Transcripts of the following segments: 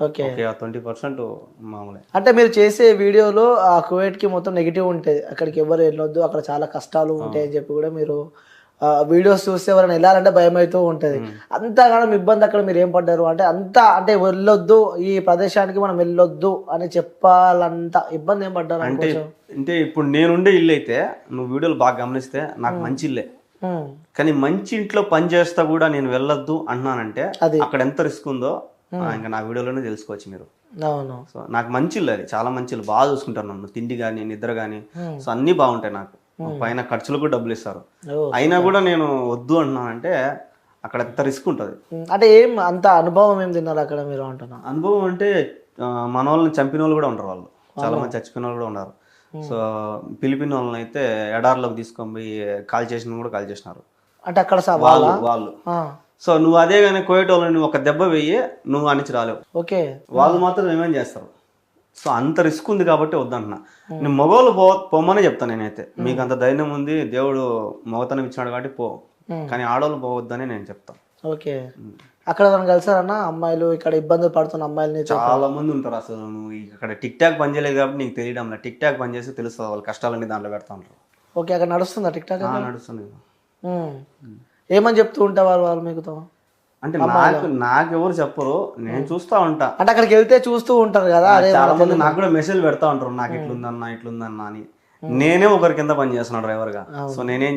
Okay. Twenty percent మామూలే. అంటే మీరు చేసే వీడియోలో ఆ కువైట్కి మొత్తం నెగిటివ్ ఉంటుంది అక్కడికి ఎవరు వెళ్ళొద్దు అక్కడ చాలా కష్టాలు ఉంటాయి అని చెప్పి కూడా మీరు వీడియోస్ చూస్తే ఎవరైనా వెళ్ళాలంటే భయం అవుతూ ఉంటుంది అంతగానం ఇబ్బంది అక్కడ మీరు ఏం పడ్డారు అంటే అంత అంటే వెళ్ళొద్దు ఈ ప్రదేశానికి మనం వెళ్ళొద్దు అని చెప్పాలంత ఇబ్బంది ఏం పడ్డారు అంటే అంటే ఇప్పుడు నేనుండే ఇల్లు అయితే నువ్వు వీడియోలు బాగా గమనిస్తే నాకు మంచి ఇల్లే. కానీ మంచి ఇంట్లో పని చేస్తా కూడా నేను వెళ్ళొద్దు అంటున్నానంటే అది. అక్కడ ఎంత రిస్క్ ఉందో ఇంకా నా వీడియోలోనే తెలుసుకోవచ్చు మీరు. అవును. సో నాకు మంచి ఇల్లు అది చాలా మంచి ఇల్లు బాగా చూసుకుంటారు నన్ను. తిండి కానీ నిద్ర కానీ సో అన్నీ బాగుంటాయి నాకు. పైన ఖర్చులకు కూడా డబ్బులు ఇస్తారు. అయినా కూడా నేను వద్దు అంటున్నానంటే అక్కడ ఎంత రిస్క్ ఉంటుంది? అంటే ఏం అంత అనుభవం ఏం తిన్నారు అక్కడ మీరు అంటున్నా? అనుభవం అంటే మన వాళ్ళని చంపిన వాళ్ళు కూడా ఉంటారు వాళ్ళు. చాలా మంది చచ్చిపోయిన వాళ్ళు కూడా ఉన్నారు సో పిలిపిన వాళ్ళని అయితే ఎడార్లోకి తీసుకొని పోయి కాల్ చేసిన కూడా కాల్ చేసినారు. అంటే అక్కడ వాళ్ళు వాళ్ళు? సో నువ్వు అదే కానీ కోయట వాళ్ళని ఒక దెబ్బ వెయ్యి నువ్వు అనిచి రాలేవు. ఓకే. వాళ్ళు మాత్రం ఏమేం చేస్తారు. సో అంత రిస్క్ ఉంది కాబట్టి వద్దంటున్నా. నేను మగవాళ్ళు పో పొమ్మనే చెప్తాను నేనైతే. మీకు అంత ధైర్యం ఉంది దేవుడు మగతనం ఇచ్చినాడు కాబట్టి పో. కానీ ఆడవాళ్ళు పోవద్దని నేను చెప్తాను ఓకే. అక్కడ ఎవరైనా కలిసారన్నా అమ్మాయిలు ఇక్కడ ఇబ్బందులు పడుతున్న అమ్మాయిలని చాలా మంది ఉంటారు అసలు. నువ్వు ఇక్కడ టిక్ టాక్ పని చేయలేదు కాబట్టి నీకు తెలియడం లేదు. టిక్ టాక్ పని చేస్తే తెలుస్తుంది వాళ్ళ కష్టాలన్నీ దాంట్లో పెడతా ఉంటారు ఓకే అక్కడ నడుస్తుందా టిక్ టాక్ నడుస్తుంది. ఏమని చెప్తూ ఉంటారు వాళ్ళు మీకుతో? అంటే నాకు నాకు ఎవరు చెప్పరు. నేను చూస్తా ఉంటా. అంటే అక్కడికి వెళ్తే చూస్తూ ఉంటారు కదా చాలా మంది. నాకు కూడా మెసేజ్ పెడతా ఉంటారు నాకు ఇట్లుందన్నా ఇట్లుందన్నా అని. నేనే ఒకరి కింద పని చేస్తున్నా డ్రైవర్గా సో నేనేం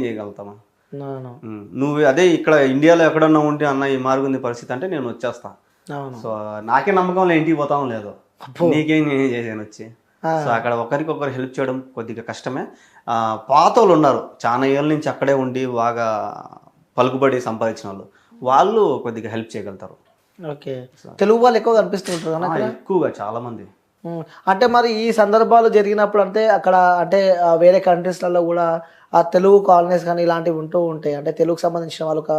ఉమ్, నువ్వు అదే ఇక్కడ ఇండియాలో ఎక్కడన్నా ఉంటే అన్న ఈ మారుగుంది పరిస్థితి అంటే నేను వచ్చేస్తా. సో నాకే నమ్మకం లేదు ఇంటికి పోతాం లేదు. నీకేం నేనేం చేశాను వచ్చి. సో అక్కడ ఒకరికొకరు హెల్ప్ చేయడం కొద్దిగా కష్టమే. ఆ, పాత వాళ్ళు ఉన్నారు. చాలా ఏళ్ళ నుంచి అక్కడే ఉండి బాగా పలుకుబడి సంపాదించిన వాళ్ళు. వాళ్ళు కొద్దిగా హెల్ప్ చేయగలుగుతారు. ఓకే. తెలుగు వాళ్ళు ఎక్కువ కనిపిస్తూ ఉంటారు ఎక్కువగా చాలా మంది. అంటే మరి ఈ సందర్భాలు జరిగినప్పుడు అంటే అక్కడ అంటే వేరే కంట్రీస్లలో కూడా ఆ తెలుగు కాలనీస్ కానీ ఇలాంటివి ఉంటూ ఉంటాయి. అంటే తెలుగుకు సంబంధించిన వాళ్ళు ఒక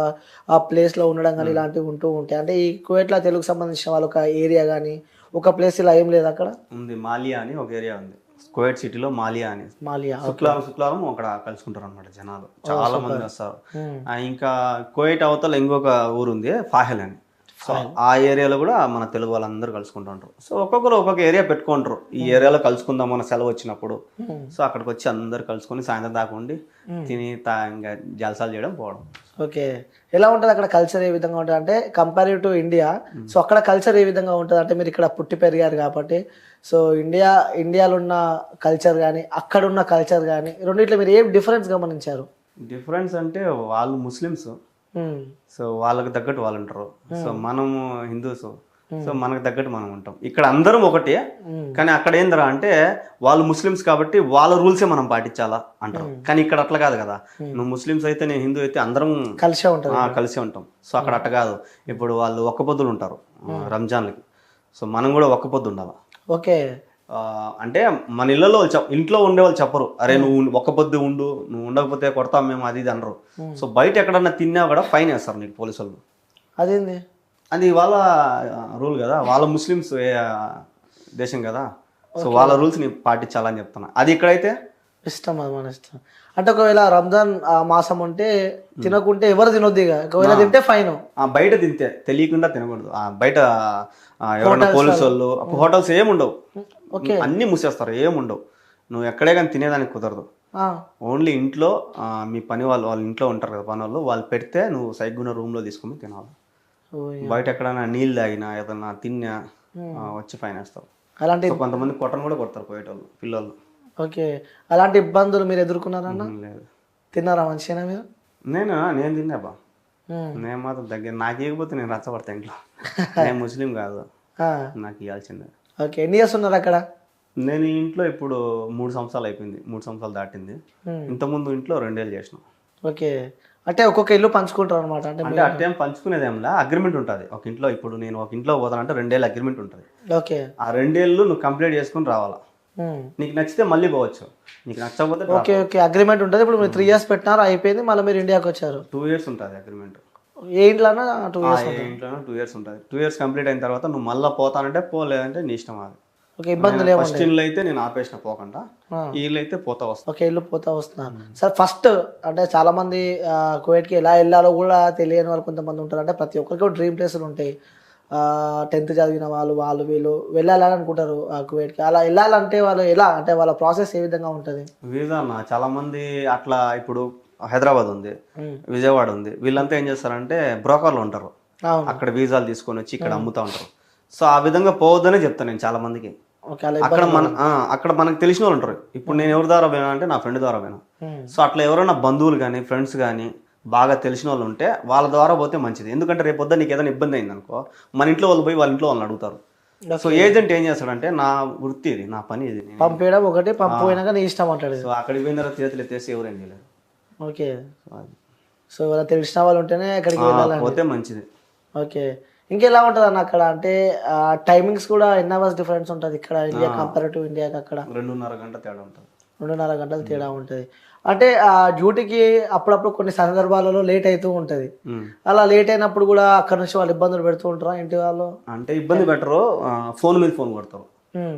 ఆ ప్లేస్లో ఉండడం కానీ ఇలాంటివి ఉంటూ ఉంటాయి. అంటే ఈ కువైట్లో తెలుగుకు సంబంధించిన వాళ్ళు ఒక ఏరియా కానీ ఒక ప్లేస్ ఇలా ఏం లేదు అక్కడ? ఉంది మాలియా అని ఒక ఏరియా ఉంది. కోయట్ సిటీలో మాలియా అని. మాలియా శుక్రవారం అక్కడ కలుసుకుంటారు అనమాట జనాలు. చాలా మంది వస్తారు. ఇంకా కోయట్ అవతల ఇంకొక ఊరు ఉంది ఫాహెల్ అని. సో ఆ ఏరియాలో కూడా మన తెలుగు వాళ్ళందరూ కలుసుకుంటుంటారు. సో ఒక్కొక్కరు ఒక్కొక్క ఏరియా పెట్టుకుంటారు. ఈ ఏరియాలో కలుసుకుందాం మన సెలవు వచ్చినప్పుడు సో అక్కడికి వచ్చి అందరు కలుసుకొని సాయంత్రం దాకా ఉండి తిని తా ఇంకా జలసాలు చేయడం పోవడం. ఓకే. ఎలా ఉంటుంది అక్కడ కల్చర్ ఏ విధంగా ఉంటుంది? అంటే కంపేరివ్ టు ఇండియా సో అక్కడ కల్చర్ ఏ విధంగా ఉంటుంది? అంటే మీరు ఇక్కడ పుట్టి పెరిగారు కాబట్టి సో ఇండియా ఇండియాలో ఉన్న కల్చర్ కానీ అక్కడ ఉన్న కల్చర్ కానీ రెండిట్లో మీరు ఏం డిఫరెన్స్ గమనించారు? డిఫరెన్స్ అంటే వాళ్ళు ముస్లిమ్స్. సో వాళ్ళకి తగ్గట్టు వాళ్ళు ఉంటారు. సో మనము హిందూస్. సో మనకు తగ్గట్టు మనం ఉంటాం. ఇక్కడ అందరం ఒకటే కానీ అక్కడ ఏందిరా అంటే వాళ్ళు ముస్లిమ్స్ కాబట్టి వాళ్ళ రూల్సే మనం పాటించాలా అంటారు. కానీ ఇక్కడ అట్లా కాదు కదా. నువ్వు ముస్లిమ్స్ అయితే నేను హిందూ అయితే అందరం కలిసే ఉంటుంది ఆ, కలిసే ఉంటాం. సో అక్కడ అట్ట కాదు. ఇప్పుడు వాళ్ళు ఒక్క పొద్దులు ఉంటారు రంజాన్లకి. సో మనం కూడా ఒక్క పొద్దు ఉండాలి? ఓకే. అంటే మన ఇళ్ళలో ఇంట్లో ఉండే వాళ్ళు చెప్పరు. అరే నువ్వు ఒక్క పొద్దు ఉండు నువ్వు ఉండకపోతే కొడతాం మేము అది ఇది అనరు. సో బయట ఎక్కడన్నా తిన్నా కూడా ఫైన్ వేస్తారు నీకు పోలీసు వాళ్ళు అదేంది? అది వాళ్ళ రూల్ కదా. వాళ్ళ ముస్లిమ్స్ దేశం కదా. సో వాళ్ళ రూల్స్ని పాటించాలని చెప్తున్నా. అది ఇక్కడైతే ఇష్టం అది మన ఇష్టం. అంటే ఒకవేళ రంజాన్ ఆ మాసం ఉంటే తినకుంటే ఎవరు తినొద్దు ఇక. ఒకవేళ తింటే ఫైన్ ఆ బయట తింటే తెలియకుండా తినకూడదు. ఆ బయట ఆ, ఎవరైనా పోలీసు వాళ్ళు హోటల్స్ ఏమి ఉండవు. ఓకే. అన్నీ మూసేస్తారు ఏమి ఉండవు. నువ్వు ఎక్కడే కానీ తినేదానికి కుదరదు. ఓన్లీ ఇంట్లో ఆ, మీ పని వాళ్ళు వాళ్ళ ఇంట్లో ఉంటారు కదా పని వాళ్ళు వాళ్ళు పెడితే నువ్వు సైగున్న రూమ్లో తీసుకుని తినాలి. బయట ఎక్కడైనా నీళ్ళు తాగినా ఏదన్నా తిన్నా ఆ, వచ్చి ఫైన్ వేస్తారు. అలాంటి సో కొంతమంది కొట్టను కూడా కొడతారు పోయేటోళ్ళు పిల్లలు. ఓకే. అలాంటి ఇబ్బందులు మీరు ఎదుర్కొన్నారన్న లేదు. తిన్నారా మంచిగా మీరు? నేను? నేను తిన్నా బా. ఉమ్. నేను మాత్రం దగ్గర నాకు ఇవ్వకపోతే నేను రచ్చబడతా ఇంట్లో. నేను ముస్లిం కాదు. నాకు ఇవ్వాల్సిందే. ఓకే. ఎన్ని ఇయర్స్ ఉన్నారు అక్కడ? నేను ఇంట్లో ఇప్పుడు మూడు సంవత్సరాలు అయిపోయింది. మూడు సంవత్సరాలు దాటింది. ఇంతకుముందు ఇంట్లో రెండేళ్ళు చేసిన. ఓకే. అంటే ఒక్కొక్క ఇల్లు పంచుకుంటారు అనమాట అంటే అంటే అట్టేం పంచుకునేదేంలా? అగ్రిమెంట్ ఉంటుంది. ఒక ఇంట్లో ఇప్పుడు నేను ఒక ఇంట్లో పోతానంటే రెండేళ్ళు అగ్రిమెంట్ ఉంటుంది. ఓకే. ఆ రెండేళ్ళు నువ్వు కంప్లీట్ చేసుకుని రావాలా. నీకు నచ్చితే మళ్ళీ పోవచ్చు. నీకు నచ్చకపోతే ఓకే ఓకే అగ్రిమెంట్ ఉంటుంది. ఇప్పుడు మీరు త్రీ ఇయర్స్ పెట్టినారు అయిపోయింది. మళ్ళీ మీరు ఇండియాకి వచ్చారు. టూ ఇయర్స్ ఉంటుంది అగ్రిమెంట్ ఏ ఇంట్లోనా టూ ఇయర్స్ ఇంట్లోనే టూ ఇయర్స్ ఉంటుంది. టూ ఇయర్స్ కంప్లీట్ అయిన తర్వాత నువ్వు మళ్ళీ పోతానంటే పోలేదంటే నీ ఇష్టం అది. ఓకే ఇబ్బందులు ఏమో ఫస్ట్ ఇల్లు అయితే నేను ఆపేసిన పోకుండా ఈ ఇల్లు అయితే పోతా వస్తా. ఓకే ఇల్లు పోతా వస్తున్నారు సార్ ఫస్ట్ అంటే చాలా మంది కువైట్కి ఎలా వెళ్ళాలో కూడా తెలియని వాళ్ళు కొంతమంది ఉంటారు. అంటే ప్రతి ఒక్కరికి డ్రీమ్ ప్లేస్లు ఉంటాయి. టెన్త్ చదివిన వాళ్ళు వాళ్ళు వీళ్ళు వెళ్ళాలని అనుకుంటారు ఆ కువైట్కి అలా వెళ్ళాలంటే వాళ్ళు ఎలా? అంటే వాళ్ళ ప్రాసెస్ ఏ విధంగా ఉంటుంది? వీసా అన్న చాలా మంది అట్లా ఇప్పుడు హైదరాబాద్ ఉంది విజయవాడ ఉంది. వీళ్ళంతా ఏం చేస్తారంటే బ్రోకర్లు ఉంటారు. అక్కడ వీసాలు తీసుకొని వచ్చి ఇక్కడ అమ్ముతా ఉంటారు. సో ఆ విధంగా పోవద్దనే చెప్తాను నేను చాలా మందికి అక్కడ మన అక్కడ మనకు తెలిసిన వాళ్ళు ఉంటారు. ఇప్పుడు నేను ఎవరి ద్వారా పోయినా అంటే నా ఫ్రెండ్ ద్వారా పోయినా. సో అట్లా ఎవరైనా బంధువులు కానీ ఫ్రెండ్స్ కానీ బాగా తెలిసిన వాళ్ళు ఉంటే వాళ్ళ ద్వారా పోతే మంచిది. ఎందుకంటే రేపు పొద్దున్న నీకు ఏదైనా ఇబ్బంది అయింది అనుకో మన ఇంట్లో వాళ్ళు పోయి వాళ్ళ ఇంట్లో వాళ్ళని అడుగుతారు. సో ఏజెంట్ ఏం చేస్తాడంటే నా వృత్తి ఇది నా పని ఇది. పంపేయడం ఒకటి పంపిపోయినాక నీ ఇష్టం అంటాడు. సో అక్కడికి పోయిన తర్వాత చేతులు ఎత్తేసి ఎవరేం చేయలేరు. ఓకే. సో ఎవరైనా తెలిసిన వాళ్ళు ఉంటేనే అక్కడికి వెళ్ళాలి పోతే మంచిది. ఓకే. ఇంకెలా ఉంటుంది అన్న అక్కడ? అంటే టైమింగ్స్ కూడా ఎన్ని అవర్స్ డిఫరెన్స్ ఉంటుంది ఇక్కడ? ఇండియా కంపారిటివ్ ఇండియాకి అక్కడ? రెండున్నర గంట తేడా ఉంటుంది. రెండున్నర గంటలు తేడా ఉంటుంది. అంటే ఆ డ్యూటీకి అప్పుడప్పుడు కొన్ని సందర్భాలలో లేట్ అవుతూ ఉంటుంది. అలా లేట్ అయినప్పుడు కూడా అక్కడ నుంచి వాళ్ళు ఇబ్బందులు పెడుతూ ఉంటారా ఇంటి వాళ్ళు? అంటే ఇబ్బంది పెట్టరు. ఫోన్ మీద ఫోన్ కొడతారు.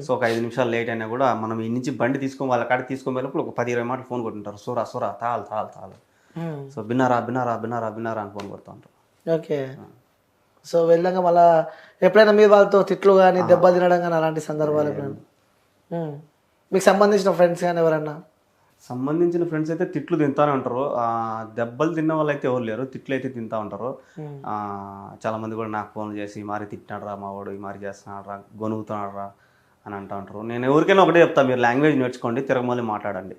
సో ఒక ఐదు నిమిషాలు లేట్ అయినా కూడా మనం ఈ నుంచి బండి తీసుకొని వాళ్ళ కాడికి తీసుకొని వెళ్ళినప్పుడు ఒక పది ఇరవై మాటలు ఫోన్ కొట్టుంటారు. సోరా సోరా తాల్ తాల్ తాల్. సో బిన్నారా బిన్నారా బిన్నారా బిన్నారా అని ఫోన్ కొడుతూ ఉంటారు. ఓకే. సో వెళ్ళాక మళ్ళా ఎప్పుడైనా మీరు వాళ్ళతో తిట్లు కానీ దెబ్బ తినడం కానీ అలాంటి సందర్భాలు ఎప్పుడైనా. మీకు సంబంధించిన ఫ్రెండ్స్ కానీ ఎవరన్నా? సంబంధించిన ఫ్రెండ్స్ అయితే తిట్లు తింటానే ఉంటారు. ఆ, దెబ్బలు తిన్న వాళ్ళు అయితే ఎవరు లేరు. తిట్లు అయితే తింటా ఉంటారు. చాలా మంది కూడా నాకు ఫోన్ చేసి ఈ మారి తిట్టినాడు రా మా వాడు ఈ మారి చేస్తున్నాడు రా గొనుగుతున్నాడు రా అని అంటూ ఉంటారు. నేను ఎవరికైనా ఒకటే చెప్తా మీరు లాంగ్వేజ్ నేర్చుకోండి తిరగమల్లి మాట్లాడండి.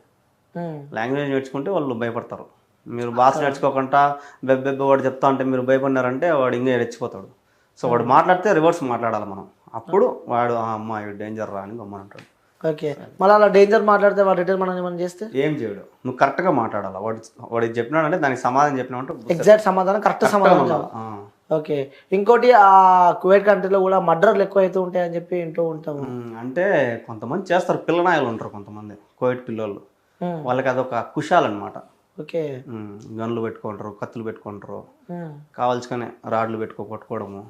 లాంగ్వేజ్ నేర్చుకుంటే వాళ్ళు భయపడతారు. మీరు భాష నేర్చుకోకుండా బెబ్బెబ్బ వాడు చెప్తా ఉంటే మీరు భయపడినారంటే వాడు ఇంకా రెచ్చిపోతాడు. సో వాడు మాట్లాడితే రివర్స్ మాట్లాడాలి మనం. అప్పుడు వాడు "ఆ, అమ్మా ఇవి డేంజర్ రా అని గమ్మనంటాడు ఓకే. మళ్ళీ అలా డేంజర్ మాట్లాడితే వాడు రిటర్న్ మనం ఏమైనా చేస్తే? ఏం చేయడు. నువ్వు కరెక్ట్గా మాట్లాడాలి? వాడు వాడు ఇది చెప్పినాడంటే దానికి సమాధానం చెప్పినామంటే ఎగ్జాక్ట్ సమాధానం కరెక్ట్ సమాధానం. ఓకే. ఇంకోటి ఆ కువైట్ కంట్రీలో కూడా మర్డర్లు ఎక్కువ అవుతూ ఉంటాయి అని చెప్పి ఉంటాము. ఉమ్, అంటే కొంతమంది చేస్తారు. పిల్లనాయలు ఉంటారు కొంతమంది. కోవిడ్ పిల్లలు. వాళ్ళకి అదొక కుషాలన్నమాట ఓకే. గన్లు పెట్టుకుంటారు కత్తులు పెట్టుకుంటారు. కావాల్సుకనే రాడ్లు పెట్టుకో కొట్టుకోవడము.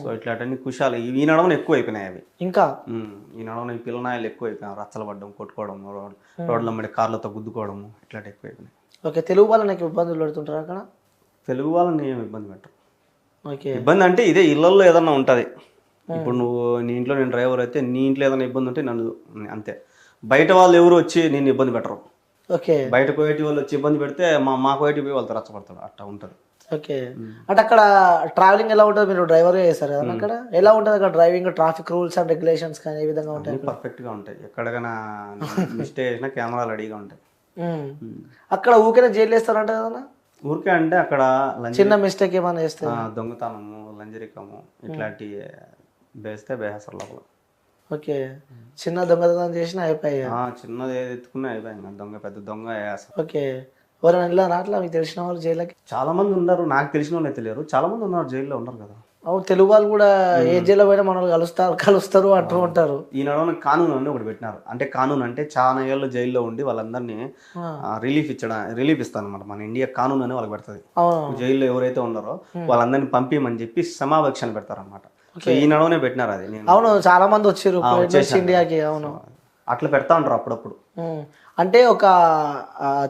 సో ఇట్లాంటివన్నీ కుషాలు. ఈ నడవన ఎక్కువ అయిపోయినాయి అవి. ఇంకా? ఈ నడవన ఈ పిల్లనాయలు ఎక్కువ అయిపోయినాయి రచ్చలు పడ్డం కొట్టుకోవడం రోడ్ రోడ్ల మీద కార్లతో గుద్దుకోవడము ఇట్లాంటి ఎక్కువ అయిపోయినాయి ఓకే తెలుగు వాళ్ళు నాకు ఇబ్బందులు పెడుతుంటారు అక్కడ? తెలుగు వాళ్ళని ఏం ఇబ్బంది పెట్టరు. ఓకే. ఇబ్బంది అంటే ఇదే ఇళ్ళల్లో ఏదన్నా ఉంటుంది. ఇప్పుడు నువ్వు నీ ఇంట్లో నేను డ్రైవర్ అయితే నీ ఇంట్లో ఏదైనా ఇబ్బంది ఉంటే నన్ను అంతే. బయట వాళ్ళు ఎవరు వచ్చి నేను ఇబ్బంది పెట్టరు. ఓకే. బయట కోయటి వాళ్ళు వచ్చి ఇబ్బంది పెడితే మా మా కోయటి పోయి వాళ్ళతో రచ్చపడతాడు అట్లా ఉంటుంది. ఓకే. అంటే అక్కడ ట్రావెలింగ్ ఎలా ఉంటుంది? మీరు డ్రైవర్ చేస్తారు కదా అక్కడ? ఎలా ఉంటుంది అక్కడ driving traffic rules and regulations కానీ ఏ విధంగా ఉంటాయి అన్నీ పర్ఫెక్ట్గా ఉంటాయి. ఎక్కడికైనా మిస్టేక్ చేసినా కెమెరాలు రెడీగా ఉంటాయి. అక్కడ ఊరికే జైలు వేస్తారంట కదా ఊరికే అంటే అక్కడ చిన్న మిస్టేక్ ఏమైనా చేస్తే? దొంగతనము లంజరికము ఇట్లాంటి వేస్తే బేహసర్ లోపల. ఓకే. చిన్న దొంగతనం చేసినా అయిపోయాయి ఆ, చిన్నది ఏది ఎత్తుకున్నా అయిపోయింది దొంగ పెద్ద దొంగ ఓకే. ఎవరైనా వెళ్ళారా అట్లా? మీకు తెలిసిన వాళ్ళు జైలుకి? చాలా మంది ఉన్నారు. నాకు తెలిసిన వాళ్ళు లేరు. చాలా మంది ఉన్నారు జైల్లో ఉన్నారు కదా. అవును తెలుగు వాళ్ళు కూడా ఏ జైల్లో పోయినా మనల్ని కలుస్తారు కలుస్తారు అంటూ ఉంటారు. ఈ నడవన కానూన్ అని ఒకటి పెట్టినారు. అంటే కానూన్ అంటే చాలా ఏళ్ళు జైల్లో ఉండి వాళ్ళందరినీ. రిలీఫ్ ఇచ్చడం రిలీఫ్ ఇస్తాను అనమాట మన ఇండియా కానూన్ అని వాళ్ళకి పెడుతుంది. జైల్లో ఎవరైతే ఉన్నారో వాళ్ళందరినీ పంపించమని చెప్పి సమావేక్షాన్ని పెడతారన్నమాట. సో ఈ నడవనే పెట్టినారు అది నేను. అవును చాలా మంది వచ్చారు ఇండియాకి అవును. అట్లా పెడతా ఉంటారు అప్పుడప్పుడు. అంటే ఒక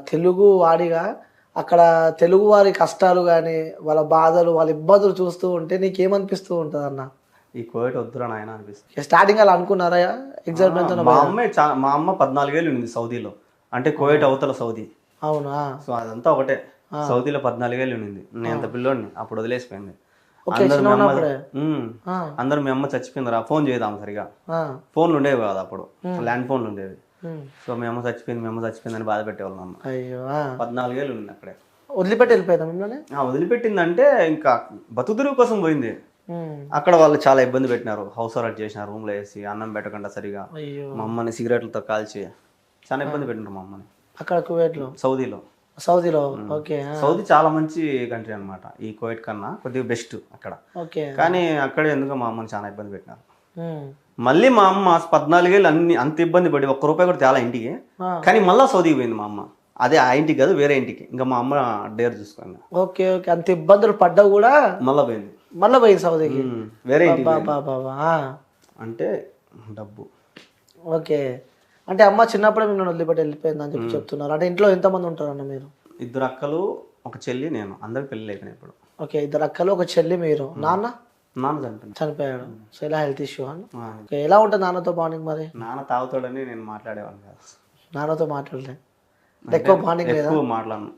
తెలుగు వాడిగా అక్కడ తెలుగు వారి కష్టాలు కానీ వాళ్ళ బాధలు వాళ్ళ ఇబ్బందులు చూస్తూ ఉంటే నీకేమనిపిస్తూ ఉంటుంది అన్న ఈ కోవిడ్ వద్దురా నాయన అనిపిస్తుంది. స్టార్టింగ్ అలా అనుకున్నారా ఎగ్జామ్ మా అమ్మే మా అమ్మ పద్నాలుగేళ్ళు ఉంది సౌదీలో. అంటే కోవిడ్ అవతల సౌదీ. అవునా? సో అదంతా ఒకటే. సౌదీలో పద్నాలుగేళ్ళు ఉండింది. నేను అంత పిల్లోడిని అప్పుడు వదిలేసిపోయింది. అందరూ మీ అమ్మ ఉమ్. అందరూ మీ అమ్మ చచ్చిపోయిందిరా ఫోన్ చేద్దాం సరిగా. ఫోన్లు ఉండేవి కాదు అప్పుడు. ల్యాండ్ ఫోన్లు ఉండేవి. ఉమ్. సో మీ అమ్మ చచ్చిపోయింది మీ అమ్మ చచ్చిపోయింది అని బాధ పెట్టేవాళ్ళం అమ్మ. అయ్యో ఆ. పద్నాలుగేళ్ళు ఉంది అక్కడే. వదిలిపెట్టి వెళ్ళిపోయాం మిమ్మల్ని? ఆ వదిలిపెట్టిందంటే ఇంకా బతుకుదురు కోసం పోయింది. ఉమ్. అక్కడ వాళ్ళు చాలా ఇబ్బంది పెట్టినారు. హౌస్ అరెస్ట్ చేసినారు రూమ్లో వేసి అన్నం పెట్టకుండా సరిగా. అయ్యో. మా అమ్మని సిగరెట్లతో కాల్చి చాలా ఇబ్బంది పెట్టినారు మా అమ్మని. అక్కడ కువైట్లో? సౌదీలో. సౌదీలో? ఓకే సౌదీ చాలా మంచి కంట్రీ అన్నమాట ఈ కోవిడ్ కన్నా కొద్దిగా బెస్ట్ అక్కడ. ఓకే. కానీ అక్కడే ఎందుకో మా అమ్మని చాలా ఇబ్బంది పెట్టినారు. మళ్ళీ మా అమ్మ పద్నాలుగేళ్ళు అన్ని అంత ఇబ్బంది పడి ఒక్క రూపాయి కూడా తేలా ఇంటికి. కానీ మళ్ళీ సౌదీకి పోయింది మా అమ్మ. అదే ఆ ఇంటికి కాదు వేరే ఇంటికి. ఇంకా మా అమ్మ డేర్ చూసుకుంది. Okay okay. అంత ఇబ్బందులు పడ్డా కూడా మళ్ళీ పోయింది. మళ్ళీ పోయింది సౌదీకి? వేరే ఇంటికి. అంటే డబ్బు. ఓకే. అంటే అమ్మ చిన్నప్పుడే మిమ్మల్ని వదిలిపెట్టి వెళ్ళిపోయింది అని చెప్పి చెప్తున్నారు. అంటే ఇంట్లో ఎంతమంది ఉంటారు అన్న మీరు? ఇద్దరు అక్కలు ఒక చెల్లి నేను. అందరికి పెళ్ళి అయిపోయినాయి ఇప్పుడు. ఓకే ఇద్దరు అక్కలు ఒక చెల్లి మీరు. నాన్న? నాన్న చనిపోయింది చనిపోయాడు. సో ఇలా హెల్త్ ఇష్యూ అని ఓకే ఎలా ఉంటుంది నాన్నతో బాండింగ్ మరి? నాన్న తాగుతాడని నేను మాట్లాడేవాడిని కాదు. నాన్నతో మాట్లాడలే. ఎక్కువ బాండింగ్ లేదా? ఎక్కువ మాట్లాడను.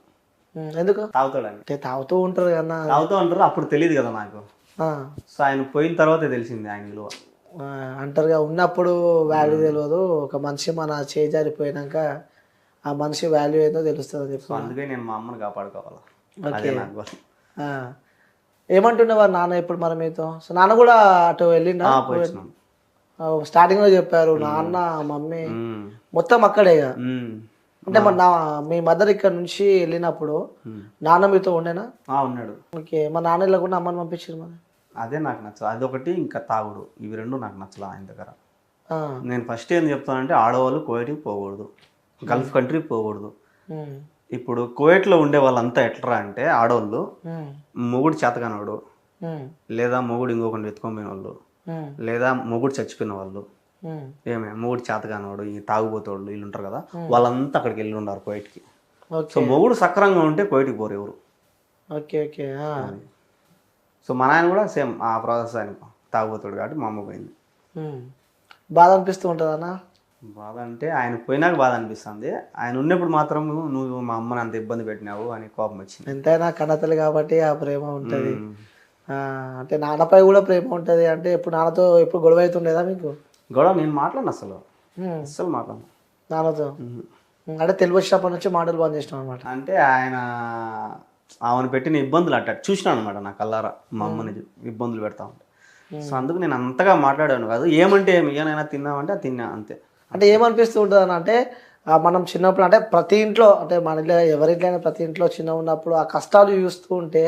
ఎందుకు? తాగుతాడని. అంటే తాగుతూ ఉంటారు కన్నా తాగుతూ అంటారు అప్పుడు తెలియదు కదా నాకు. సో ఆయన పోయిన తర్వాతే తెలిసింది ఆయన విలువ. అంటారుగా ఉన్నప్పుడు వాల్యూ తెలియదు ఒక మనిషి మన చేజారిపోయినాక ఆ మనిషి వాల్యూ ఏందో తెలుస్తుంది అని చెప్పి అందుకే నేను మా అమ్మని కాపాడుకోవాలి. ఏమంటుండేవారు నాన్న ఇప్పుడు మరి మీతో? సో నాన్న కూడా అటు వెళ్ళిండా? స్టార్టింగ్లో చెప్పారు నాన్న మమ్మీ. ఉమ్, మొత్తం అక్కడే. అంటే మరి నా మీ మదర్ ఇక్కడ నుంచి వెళ్ళినప్పుడు. నాన్న మీతో ఉండేనా? ఉన్నాడు. ఓకే. మా నాన్న వెళ్ళకుండా అమ్మని పంపించారు మరి? అదే నాకు నచ్చదు. అదొకటి ఇంకా తాగుడు. ఇవి రెండు నాకు నచ్చదు ఆయన దగ్గర. నేను ఫస్ట్ ఏం చెప్తానంటే ఆడవాళ్ళు కోయటికి పోకూడదు. గల్ఫ్ కంట్రీకి పోకూడదు. ఇప్పుడు కువైట్లో ఉండే వాళ్ళంతా ఎట్లా అంటే ఆడవాళ్ళు. మొగుడు చేతకానోడు. లేదా మొగుడు ఇంకొకటి ఎత్తుకొని వాళ్ళు. లేదా మొగుడు చచ్చిపోయిన వాళ్ళు. ఏమే మొగుడు చేతకానోడు ఈ తాగుబోతోళ్ళు వీళ్ళు ఉంటారు కదా వాళ్ళంతా అక్కడికి వెళ్ళి ఉన్నారు కోయిట్కి. సో మొగుడు సక్రంగా ఉంటే కోయిట్కి పోరు ఎవరు. Okay okay. సో మా నాయన కూడా సేమ్ ఆ ప్రాసెస్ ఆయన తాగుబోతాడు కాబట్టి మా అమ్మ పోయింది. బాధ అనిపిస్తూ ఉంటుంది అన్న? బాధ అంటే ఆయన పోయినాక బాధ అనిపిస్తుంది. ఆయన ఉన్నప్పుడు మాత్రం నువ్వు మా అమ్మని అంత ఇబ్బంది పెట్టినావు అని కోపం వచ్చింది. ఎంతైనా కన్నతల్లి కాబట్టి ఆ ప్రేమ ఉంటుంది. అంటే నాన్నపై కూడా ప్రేమ ఉంటుంది. అంటే ఇప్పుడు నాన్నతో ఎప్పుడు గొడవ అవుతుండేదా మీకు? గొడవ నేను మాట్లాడను అసలు. ఉమ్. అస్సలు మాట్లాడను. నాన్నతో? అంటే తెలివి వచ్చినప్పటి నుంచి మాటలు బంద్ చేసినాం అనమాట అంటే ఆయన ఆమెను పెట్టిన ఇబ్బందులు అట్ట. చూసినాను అనమాట నా కల్లారా మా అమ్మని ఇబ్బందులు పెడతా ఉంటే. సో అందుకు నేను అంతగా మాట్లాడాను కాదు. ఏమంటే ఏమి? ఏమైనా తిన్నామంటే అది తిన్నా అంతే. అంటే ఏమనిపిస్తూ ఉంటుంది అంటే మనం చిన్నప్పుడు అంటే ప్రతి ఇంట్లో అంటే మన ఇంట్లో ఎవరింట్లో అయినా ప్రతి ఇంట్లో చిన్న ఉన్నప్పుడు ఆ కష్టాలు చూస్తూ ఉంటే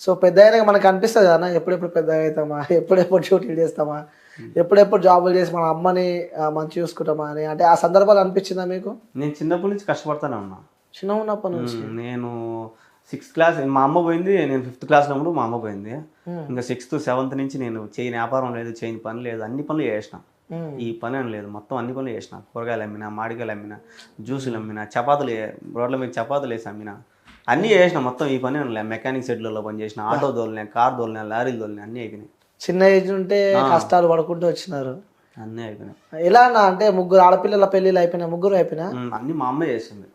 సో పెద్ద అయినాక మనకు అనిపిస్తుంది అన్న ఎప్పుడెప్పుడు పెద్ద అవుతామా? ఎప్పుడెప్పుడు డ్యూటీలు చేస్తామా? ఎప్పుడెప్పుడు జాబులు చేసి మన అమ్మని మంచి చూసుకుంటామా అని అంటే ఆ సందర్భాలు అనిపించిందా మీకు? నేను చిన్నప్పటి నుంచి కష్టపడతానే ఉన్నా. చిన్న ఉన్నప్పటి నుంచి. నేను సిక్స్త్ క్లాస్ మా అమ్మ పోయింది నేను ఫిఫ్త్ క్లాస్ ఉన్నప్పుడు మా అమ్మ పోయింది. ఇంకా సిక్స్త్ సెవెంత్ నుంచి నేను చేయని వ్యాపారం లేదు చేయని పని లేదు అన్ని పనులు చేసిన. ఈ పని అని లేదు మొత్తం అన్ని పనులు చేసిన. కూరగాయలు అమ్మిన మామిడికాయలు అమ్మిన జ్యూసులు అమ్మిన చపాతీలు రోడ్ల మీద చపాతీలు వేసి అమ్మిన. అన్నీ చేసిన మొత్తం ఈ పని అని లేదు. మెకానిక్ సెట్లలో పని చేసిన ఆటో దోలిన కార్ దోలిన లారీలు దోలిన అన్నీ అయిపోయినాయి. చిన్న ఏజ్ ఉంటే కష్టాలు పడుకుంటూ వచ్చినారు. అన్నీ అయిపోయినాయి. ఎలా అన్న అంటే ముగ్గురు ఆడపిల్లల పెళ్ళిళ్ళు అయిపోయినా ముగ్గురు అయిపోయినా? అన్నీ మా అమ్మ చేసింది.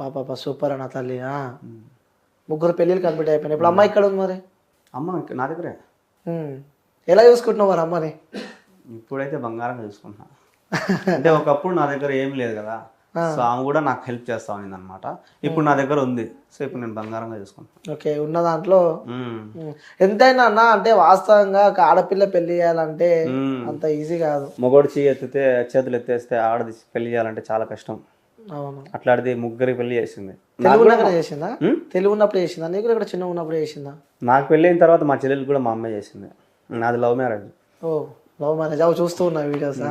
పాప సూపర్ అన్న తల్లి. ముగ్గురు పెళ్ళిళ్ళు కంప్లీట్ అయిపోయినాయి. ఇప్పుడు అమ్మాయి ఇక్కడ ఉంది మరి? అమ్మ నా దగ్గరే. ఎలా చూసుకుంటున్నావు మరి అమ్మని? ఇప్పుడైతే బంగారంగా చూసుకుంటున్నా. అంటే ఒకప్పుడు నా దగ్గర ఏం లేదు కదా. సో ఆమె కూడా నాకు హెల్ప్ చేస్తా ఉంది అనమాట ఇప్పుడు నా దగ్గర ఉంది. సో ఇప్పుడు నేను బంగారంగా చూసుకుంటాను ఓకే ఉన్న దాంట్లో? ఎంతైనా అన్న అంటే వాస్తవంగా ఒక ఆడపిల్ల పెళ్ళి చేయాలంటే. అంత ఈజీ కాదు. మొగోడు చెయ్యి ఎత్తితే చేతులు ఎత్తేస్తే ఆడది పెళ్ళి చేయాలంటే చాలా కష్టం. అట్లాంటిది ముగ్గురి పెళ్ళి చేసింది. చేసిందా? తెలుగు ఉన్నప్పుడు చేసిందా? నీకు ఇక్కడ చిన్న ఉన్నప్పుడు చేసిందా? నాకు పెళ్ళి అయిన తర్వాత మా చెల్లెలు కూడా మా అమ్మాయి చేసింది. నాది లవ్ మ్యారేజ్. ఓ లవ్ మ్యారేజ్. అవి చూస్తూ ఉన్నా వీడియోస్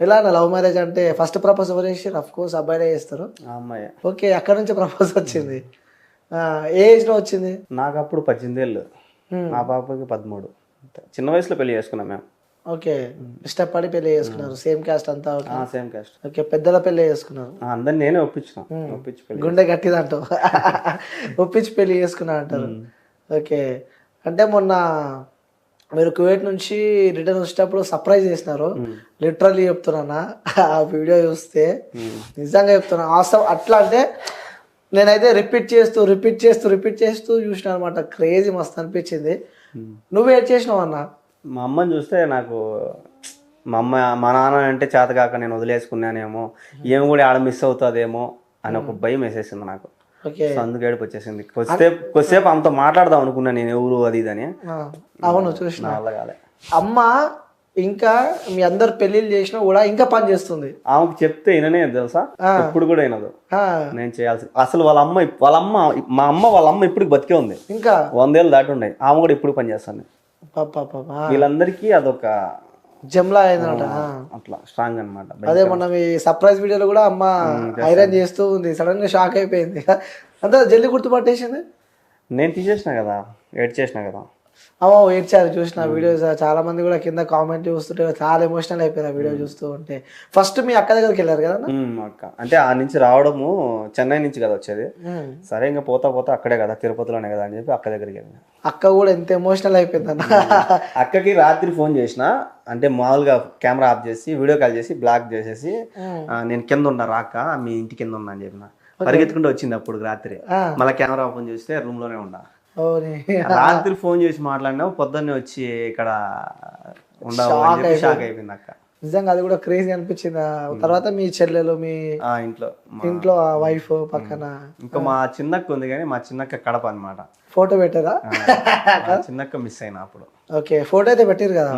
ఎలా లవ్ మ్యారేజ్ అంటే ఫస్ట్ ప్రపోజ్ ఎవరు చేసి అఫ్ కోర్స్ అబ్బాయిలే చేస్తారు. అమ్మాయి. ఓకే అక్కడ నుంచి ప్రపోజ్ వచ్చింది. ఏ ఏజ్లో వచ్చింది? నాకు అప్పుడు పద్దెనిమిది ఏళ్ళు. మా పాపకి పదమూడు. చిన్న వయసులో పెళ్ళి చేసుకున్నాం మేము. ఓకే. ఇష్టపడి పెళ్ళి చేసుకున్నారు. సేమ్ క్యాస్ట్ అంతా. సేమ్ కాస్ట్ ఓకే పెద్దల పెళ్ళి చేసుకున్నారు. అందరిని నేనే ఒప్పించిన. ఒప్పించి పెళ్ళి గుండె గట్టిదంటూ ఒప్పించి పెళ్ళి చేసుకున్నా అంటారు. ఓకే. అంటే మొన్న మీరు కువైట్ నుంచి రిటర్న్ వచ్చేటప్పుడు సర్ప్రైజ్ చేసినారు. లిటరల్లీ చెప్తున్నా ఆ వీడియో చూస్తే నిజంగా చెప్తున్నా. వాస్తవం అట్లా అంటే నేనైతే రిపీట్ చేస్తూ రిపీట్ చేస్తూ రిపీట్ చేస్తూ చూసిన అనమాట. క్రేజీ మస్తు అనిపించింది. నువ్వు ఏడ్ చేసినావు అన్న? మా అమ్మని చూస్తే నాకు మా అమ్మ మా నాన్న అంటే చేతకాక నేను వదిలేసుకున్నానేమో ఏమి కూడా ఆడ మిస్ అవుతుందేమో అని ఒక భయం వేసేసింది నాకు. సో అందుకు ఏడుపు వచ్చేసింది. కొద్దిసేపు కొద్దిసేపు ఆమెతో మాట్లాడదాం అనుకున్నా నేను ఎవరు అది ఇది అని. ఆ, అవును చూసిన. అమ్మ ఇంకా మీ అందరు పెళ్ళిళ్ళు చేసినా కూడా ఇంకా పని చేస్తుంది. ఆమెకు చెప్తే విననే తెలుసా? ఇప్పుడు కూడా వినదు. ఆ, నేను చేయాల్సి అసలు వాళ్ళ అమ్మ వాళ్ళ అమ్మ మా అమ్మ వాళ్ళ అమ్మ ఇప్పుడు బతికే ఉంది. ఇంకా? వందేళ్ళు దాటి ఉన్నాయి. ఆమె కూడా ఇప్పుడు పని చేస్తాను పాప పాప వీళ్ళందరికీ అదొక జమ్లా అయిందన్నమాట ఆ. అట్లా స్ట్రాంగ్ అనమాట అదే మొన్న మీ సర్ప్రైజ్ వీడియోలో కూడా అమ్మ ఐరన్ చేస్తూ ఉంది. సడన్గా షాక్ అయిపోయింది. అంతా జల్ది గుర్తుపట్టేసింది? నేను తీసేసిన కదా ఎడ్ చేసిన కదా. అవో ఏడ్చారు చూసిన వీడియోస్ చాలా మంది కూడా కింద కామెంట్ చూస్తుంటే చాలా ఎమోషనల్ అయిపోయారు ఆ వీడియో చూస్తూ ఉంటే. ఫస్ట్ మీ అక్క దగ్గరికి వెళ్ళారు కదా అక్క. అంటే ఆ నుంచి రావడము చెన్నై నుంచి కదా వచ్చేది. సరే ఇంకా పోతా పోతా అక్కడే కదా తిరుపతిలోనే కదా అని చెప్పి అక్క దగ్గరికి వెళ్ళిన. అక్క కూడా ఎంత ఎమోషనల్ అయిపోయిందన్న అక్కకి రాత్రి ఫోన్ చేసిన అంటే మామూలుగా కెమెరా ఆఫ్ చేసి వీడియో కాల్ చేసి బ్లాక్ చేసేసి నేను కింద ఉన్నా రాక మీ ఇంటి కింద ఉన్నా అని చెప్పిన. పరిగెత్తుకుంటూ వచ్చింది అప్పుడు రాత్రి. మళ్ళీ కెమెరా ఓపెన్ చేస్తే రూమ్లోనే ఉన్నా. రాత్రి ఫోన్ చేసి మాట్లాడినావు పొద్దున్నే వచ్చి ఇక్కడ ఉండవు అని చెప్పి షాక్ అయిపోయింది. అక్క. నిజంగా అది కూడా క్రేజీ అనిపించింది. తర్వాత మీ చెల్లెలు మీ ఆ ఇంట్లో ఇంట్లో వైఫ్ పక్కన ఇంకా మా చిన్నక్క ఉంది కానీ మా చిన్నక్క కడప అనమాట ఫోటో పెట్టారా చిన్నక్క మిస్ అయినా అప్పుడు. ఓకే ఫోటో అయితే పెట్టారు కదా?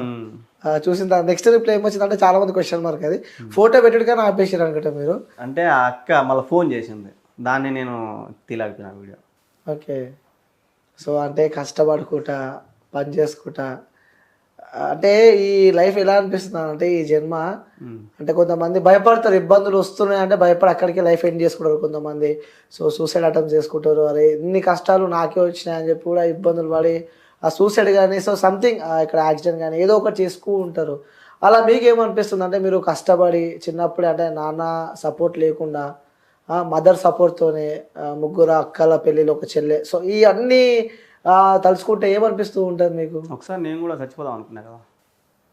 చూసిన తర్వాత నెక్స్ట్ రిప్లై ఏమొచ్చిందంటే చాలా మంది క్వశ్చన్ మార్క్ అది. ఫోటో పెట్టుడు కానీ ఆపేసారు అనుకుంటా మీరు? అంటే ఆ అక్క మళ్ళీ ఫోన్ చేసింది. దాన్ని నేను తీలాగిపోయిన వీడియో ఓకే సో అంటే కష్టపడుకుంటా పని చేసుకుంటా. అంటే ఈ లైఫ్ ఎలా అనిపిస్తుంది అంటే ఈ జన్మ అంటే కొంతమంది భయపడతారు ఇబ్బందులు వస్తున్నాయి అంటే భయపడి అక్కడికి లైఫ్ ఎండ్ చేసుకుంటారు కొంతమంది. సో సూసైడ్ అటెంప్ట్ చేసుకుంటారు అరే ఇన్ని కష్టాలు నాకే వచ్చినాయి అని చెప్పి కూడా ఇబ్బందులు పడి ఆ సూసైడ్ కానీ సో సంథింగ్ ఇక్కడ యాక్సిడెంట్ కానీ ఏదో ఒకటి చేసుకుంటూ ఉంటారు. అలా మీకు ఏమనిపిస్తుంది అంటే మీరు కష్టపడి చిన్నప్పుడే అంటే నాన్న సపోర్ట్ లేకుండా మదర్ సపోర్ట్తోనే ముగ్గురు అక్కల పెళ్ళిలో ఒక చెల్లె. సో ఈ అన్ని తలుచుకుంటే ఏమనిపిస్తూ ఉంటుంది మీకు? ఒకసారి నేను కూడా చచ్చిపోదాం అనుకున్నా కదా.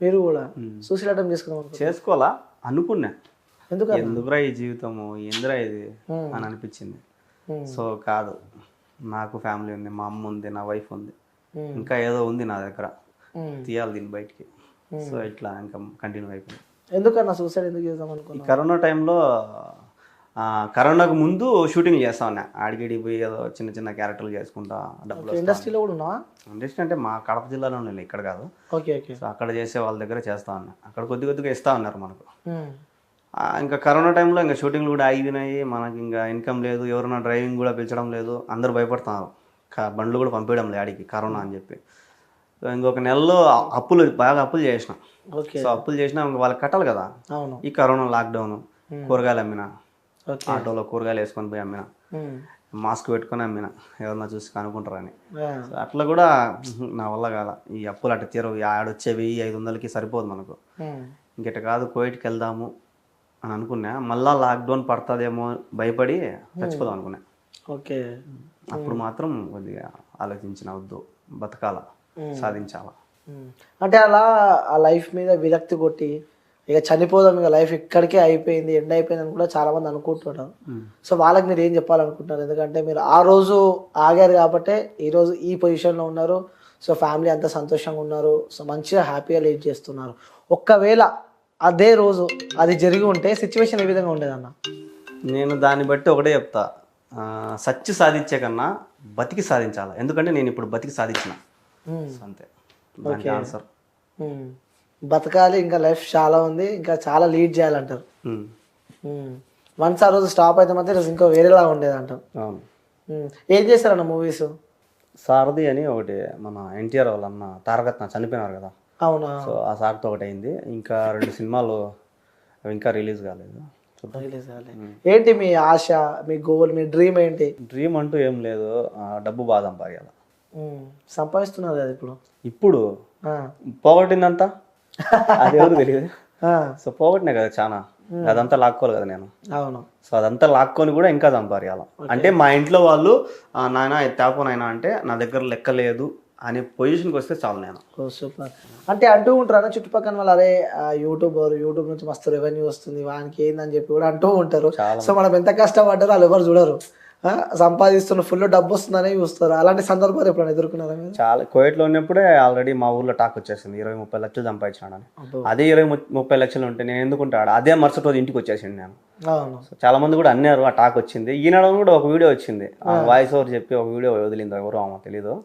మీరు కూడా? సూసైడ్ అటెంప్ట్ చేసుకుందాం. చేసుకోవాలా? అనుకున్నా. ఎందుకన్నా? ఎందుకురా ఈ జీవితము? ఎందురా ఇది? అని అనిపించింది. సో కాదు. నాకు ఫ్యామిలీ ఉంది మా అమ్మ ఉంది నా వైఫ్ ఉంది. ఇంకా ఏదో ఉంది నా దగ్గర. తీయాలి దీన్ని బయటికి. సో ఇట్లా ఇంకా కంటిన్యూ అయిపోయింది. ఎందుకన్నా సూసైడ్ ఎందుకు చేద్దాం ఈ అనుకున్నా కరోనా టైంలో కరోనాకు ముందు షూటింగ్ చేస్తా ఉన్నా. ఆడిగిడి పోయి ఏదో చిన్న చిన్న క్యారెక్టర్లు చేసుకుంటా డబ్బులు ఇండస్ట్రీలో కూడా ఉన్నావా? ఇండస్ట్రీ అంటే మా కడప జిల్లాలో ఉన్నాయి ఇక్కడ కాదు. Okay okay. సో అక్కడ చేసే వాళ్ళ దగ్గర చేస్తా ఉన్నా. అక్కడ కొద్ది కొద్దిగా ఇస్తా ఉన్నారు మనకు. ఇంకా కరోనా టైంలో ఇంకా షూటింగ్లు కూడా ఆగినాయి మనకి ఇంకా ఇన్కమ్ లేదు. ఎవరైనా డ్రైవింగ్ కూడా పిలిచడం లేదు. అందరూ భయపడుతున్నారు. బండ్లు కూడా పంపించడం లేదు ఆడికి కరోనా అని చెప్పి. ఇంకొక నెలలో అప్పులు బాగా అప్పులు చేసిన. ఓకే. సో అప్పులు చేసినా ఇంకా వాళ్ళకి కట్టాలి కదా. ఈ కరోనా లాక్డౌన్ కూరగాయలు అమ్మిన. ఆటోలో కూరగాయలు వేసుకొని పోయి అమ్మిన. మాస్క్ పెట్టుకొని అమ్మిన. ఎవరన్నా చూసి కనుక్కుంటారని. అట్లా కూడా నా వల్ల కాల. ఈ అప్పులు అట్ట తీరవు. ఈ ఆడొచ్చే వెయ్యి ఐదు వందలకి సరిపోదు మనకు. ఇంకట కాదు కోవిడ్కి వెళ్దాము అని అనుకున్నా. మళ్ళా లాక్డౌన్ పడుతుందేమో భయపడి చచ్చిపోదాం అనుకున్నా. ఓకే. అప్పుడు మాత్రం కొద్దిగా ఆలోచించిన వద్దు బతకాల సాధించాలా. అంటే అలా ఆ లైఫ్ మీద విరక్తి కొట్టి ఇక చనిపోదాం ఇక లైఫ్ ఇక్కడికే అయిపోయింది ఎండ్ అయిపోయింది అని కూడా చాలా మంది అనుకుంటున్నారు సో వాళ్ళకి మీరు ఏం చెప్పాలనుకుంటున్నారు? ఎందుకంటే మీరు ఆ రోజు ఆగారు కాబట్టి ఈ రోజు ఈ పొజిషన్లో ఉన్నారు. సో ఫ్యామిలీ అంతా సంతోషంగా ఉన్నారు. సో మంచిగా హ్యాపీగా లీడ్ చేస్తున్నారు. ఒక్కవేళ అదే రోజు అది జరిగి ఉంటే సిచ్యువేషన్ ఏ విధంగా ఉండేదన్న నేను దాన్ని బట్టి ఒకటే చెప్తా. సచ్చి సాధించే కన్నా బతికి సాధించాలి? ఎందుకంటే నేను ఇప్పుడు బతికి సాధించిన. అంతే. ఆన్సర్. బతకాలి ఇంకా లైఫ్ చాలా ఉంది ఇంకా చాలా లీడ్ చేయాలంటారు. వన్స్ ఆ రోజు స్టాప్ అయితే మాత్రం ఇంకో వేరేలా ఉండేది అంటారు ఏం చేస్తారన్న మూవీస్? సారథి అని ఒకటి మన ఎన్టీఆర్ వాళ్ళ అన్న తారకత్న చనిపోయినారు కదా. అవునా? సో ఆ సార్తో ఒకటి అయింది. ఇంకా రెండు సినిమాలు ఇంకా రిలీజ్ కాలేదు. రిలీజ్. ఏంటి మీ ఆశ మీ గోల్ మీ డ్రీమ్ ఏంటి? డ్రీమ్ అంటూ ఏం లేదు. డబ్బు బాగా సంపాదించాలి సంపాదిస్తున్నారు కదా ఇప్పుడు? ఇప్పుడు పోగొట్టిందంతా? అది ఎవరు తెలియదు. సో పోగొట్టినా కదా చాలా అదంతా లాక్కోవాలి కదా నేను. అవును. సో అదంతా లాక్కొని కూడా ఇంకా సంపాదించాలి అంటే మా ఇంట్లో వాళ్ళు "ఆ, నాయన ఇది తేపో నాయన అంటే నా దగ్గర లెక్క లేదు అనే పొజిషన్కి వస్తే చాలు నేను. సూపర్. అంటే అంటూ ఉంటారు అన్న చుట్టుపక్కల వాళ్ళు అరే యూట్యూబర్ యూట్యూబ్ నుంచి మస్తు రెవెన్యూ వస్తుంది వానికి ఏందని చెప్పి కూడా అంటూ ఉంటారు. సో మనం ఎంత కష్టపడ్డారో వాళ్ళు ఎవరు చూడరు. సంపాదిస్తున్న ఫుల్ డబ్బు వస్తుందనే చూస్తారు. అలాంటి సందర్భాలు ఎప్పుడైనా ఎదుర్కొన్నారా మీరు? చాలా కోవిడ్లో ఉన్నప్పుడే ఆల్రెడీ మా ఊర్లో టాక్ వచ్చేసింది. ఇరవై ముప్పై లక్షలు సంపాదించాడని. అదే ఇరవై ముప్పై లక్షలు ఉంటే నేను ఎందుకుంటాడు అదే మరుసటి రోజు ఇంటికి వచ్చేసింది నేను. చాలా మంది కూడా అన్నారు ఆ టాక్ వచ్చింది. ఈనాడు కూడా ఒక వీడియో వచ్చింది. వాయిస్ ఓవర్ చెప్పి ఒక వీడియో వదిలింది ఎవరు ఆమె తెలీదు.